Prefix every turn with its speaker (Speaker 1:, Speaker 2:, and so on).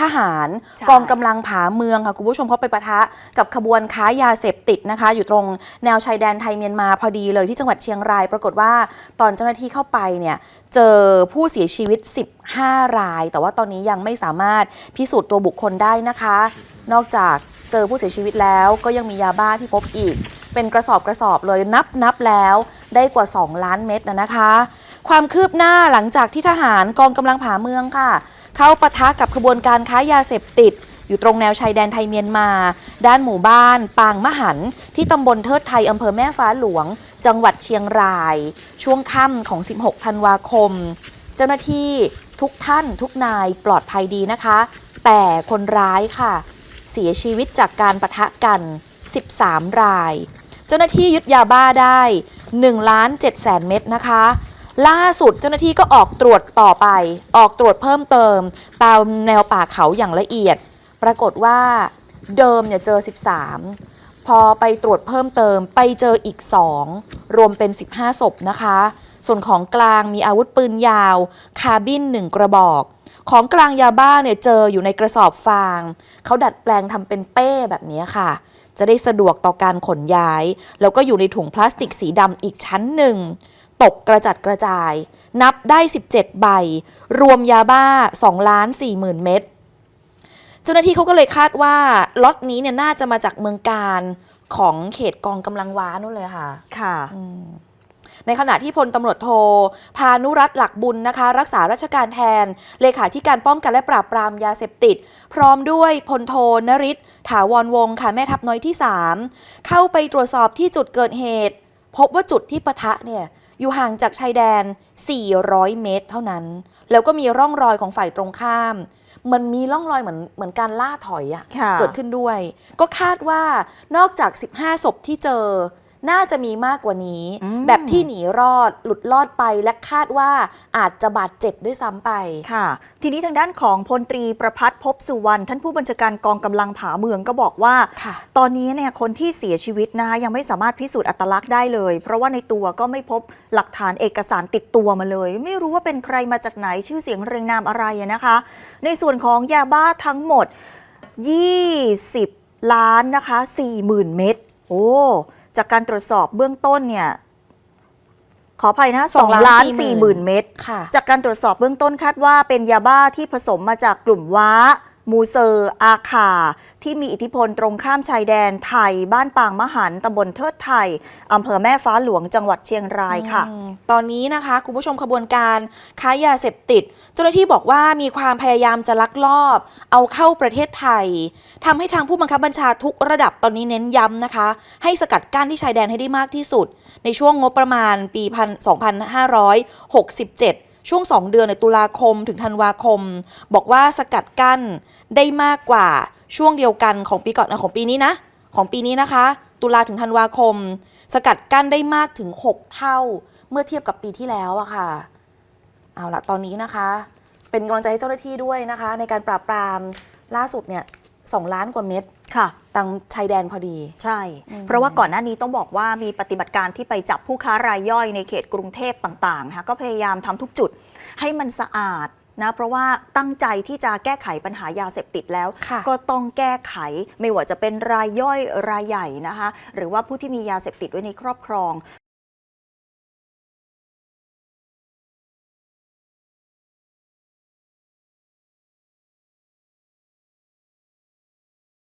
Speaker 1: ทหาร
Speaker 2: ใช่
Speaker 1: กองกำลังผาเมืองค่ะคุณผู้ชมเขาไปปะทะกับขบวนค้ายาเสพติดนะคะ อยู่ตรงแนวชายแดนไทยเมียนมาพอดีเลยที่จังหวัดเชียงราย ปรากฏว่าตอนเจ้าหน้าที่เข้าไปเนี่ยเจอผู้เสียชีวิต 15 ราย แต่ว่าตอนนี้ยังไม่สามารถพิสูจน์ตัวบุคคลได้นะคะ นอกจากเจอผู้เสียชีวิตแล้วก็ยังมียาบ้าที่พบอีก เป็นกระสอบกระสอบเลยนับนับแล้วได้กว่า 2 ล้านเม็ดนะนะคะ ความคืบหน้าหลังจากที่ทหารกองกำลังผาเมืองค่ะ เข้าปะทะกับขบวนการค้ายาเสพติด อยู่ตรงแนวชายแดนไทยเมียนมา ด้านหมู่บ้าน ปางมะหัน ที่ตำบลเทิดไทยอำเภอแม่ฟ้าหลวง จังหวัดเชียงราย ช่วงค่ำของ 16 ธันวาคม เจ้าหน้าที่ทุกท่านทุกนายปลอดภัยดีนะคะ แต่คนร้ายค่ะ เสียชีวิตจากการปะทะกัน 13 ราย เจ้าหน้าที่ยึดยาบ้าได้1ล้าน7แสนเม็ดนะคะ ล่าสุดเจ้าหน้าที่ก็ออกตรวจต่อไป ออกตรวจเพิ่มเติม ตามแนวป่าเขาอย่างละเอียด ปรากฏว่าเดิมเนี่ยเจอ 13 พอไปตรวจเพิ่มเติมไปเจออีก 2 รวมเป็น 15ศพนะคะ ส่วนของกลางมีอาวุธปืนยาว คาร์บิน1กระบอก ของกลางยาบ้าเนี่ยเจออยู่ในกระสอบฟาง เขาดัดแปลงทำเป็นเป้แบบนี้ค่ะ จะได้สะดวกต่อการขนย้าย แล้วก็อยู่ในถุงพลาสติกสีดำอีกชั้นหนึ่ง ตกกระจัดกระจาย นับได้ 17 ใบ รวมยาบ้า2ล้าน4หมื่นเม็ดเจ้าหน้าที่เขาก็เลยคาดว่าล็อตนี้เนี่ยน่าจะมาจากเมืองการของเขตกองกำลังว้านู่นเลยค่ะ
Speaker 2: ค่ะ
Speaker 1: ในขณะที่พลตำรวจโท พานุรัตน์หลักบุญนะคะ รักษาราชการแทน เลขาธิการป้องกันและปราบปรามยาเสพติด พร้อมด้วยพลโทนริศถาวรวงศ์ค่ะแม่ทัพน้อยที่ 3 เข้าไปตรวจสอบที่จุดเกิดเหตุ พบว่าจุดที่ปะทะเนี่ย อยู่ห่างจากชายแดน 400 เมตร เท่านั้น แล้วก็มีร่องรอยของฝ่ายตรงข้าม มันมีร่องรอยเหมือนเหมือนการล่าถอยอะ
Speaker 2: ค่ะ
Speaker 1: เกิดขึ้นด้วย ก็คาดว่านอกจาก 15 ศพที่เจอ น่าจะมีมากกว่านี้
Speaker 2: อืม
Speaker 1: แบบที่หนีรอดหลุดรอดไปและคาดว่าอาจจะบาดเจ็บด้วยซ้ำไป
Speaker 2: ค่ะ ทีนี้ทางด้านของพลตรีประพัฒน์พบสุวรรณท่านผู้บัญชาการกองกำลังผาเมืองก็บอกว่า
Speaker 1: ค่ะ
Speaker 2: ตอนนี้เนี่ยคนที่เสียชีวิตนะคะยังไม่สามารถพิสูจน์อัตลักษณ์ได้เลย เพราะว่าในตัวก็ไม่พบหลักฐานเอกสารติดตัวมาเลย ไม่รู้ว่าเป็นใครมาจากไหนชื่อเสียงเรียงนามอะไรอะนะคะ ในส่วนของยาบ้าทั้งหมด 20 ล้านนะคะ40,000 เม็ดโอ้ จากการตรวจสอบเบื้องต้นเนี่ยขออภัยนะ
Speaker 1: สอง
Speaker 2: 2
Speaker 1: ล้า
Speaker 2: ล้านน
Speaker 1: สี่
Speaker 2: 4
Speaker 1: หมื่น
Speaker 2: 0,000เม็ด
Speaker 1: ค่ะ
Speaker 2: จากการตรวจสอบเบื้องต้นคาดว่าเป็นยาบ้าที่ผสมมาจากกลุ่มว้า มูเซอร์ อาคา ที่มีอิทธิพลตรงข้ามชายแดนไทย บ้านปางมหันตำบลเทิดไทยอำเภอแม่ฟ้าหลวงจังหวัดเชียงรายค่ะ
Speaker 1: อตอนนี้นะคะ คุณผู้ชมขบวนการค้ายาเสพติด เจ้าหน้าที่บอกว่ามีความพยายามจะลักลอบ เอาเข้าประเทศไทยทำให้ทางผู้บังคับบัญชาทุกระดับตอนนี้เน้นย้ำนะคะ ให้สกัดกั้นที่ชายแดนให้ได้มากที่สุด ในช่วงงบประมาณปีพัน2567 ช่วง 2 เดือนในตุลาคมถึงธันวาคม บอกว่าสกัดกั้นได้มากกว่าช่วงเดียวกันของปีก่อนของปีนี้นะ ของปีนี้นะคะ ตุลาถึงธันวาคม สกัดกั้นได้มากถึง 6 เท่า เมื่อเทียบกับปีที่แล้วอะค่ะ เอาละตอนนี้นะคะ เป็นกำลังใจให้เจ้าหน้าที่ด้วยนะคะ ในการปราบปรามล่าสุดเนี่ย สองล้านกว่าเม็ด
Speaker 2: ค่ะ
Speaker 1: ตังชายแดนพอดี
Speaker 2: ใช่ เพราะว่าก่อนหน้านี้ต้องบอกว่ามีปฏิบัติการที่ไปจับผู้ค้ารายย่อยในเขตกรุงเทพต่างๆนะคะก็พยายามทำทุกจุดให้มันสะอาดนะเพราะว่าตั้งใจที่จะแก้ไขปัญหายาเสพติดแล้ว
Speaker 1: ค่ะ
Speaker 2: ก็ต้องแก้ไขไม่ว่าจะเป็นรายย่อยรายใหญ่นะคะ หรือว่าผู้ที่มียาเสพติดไว้ในครอบครอง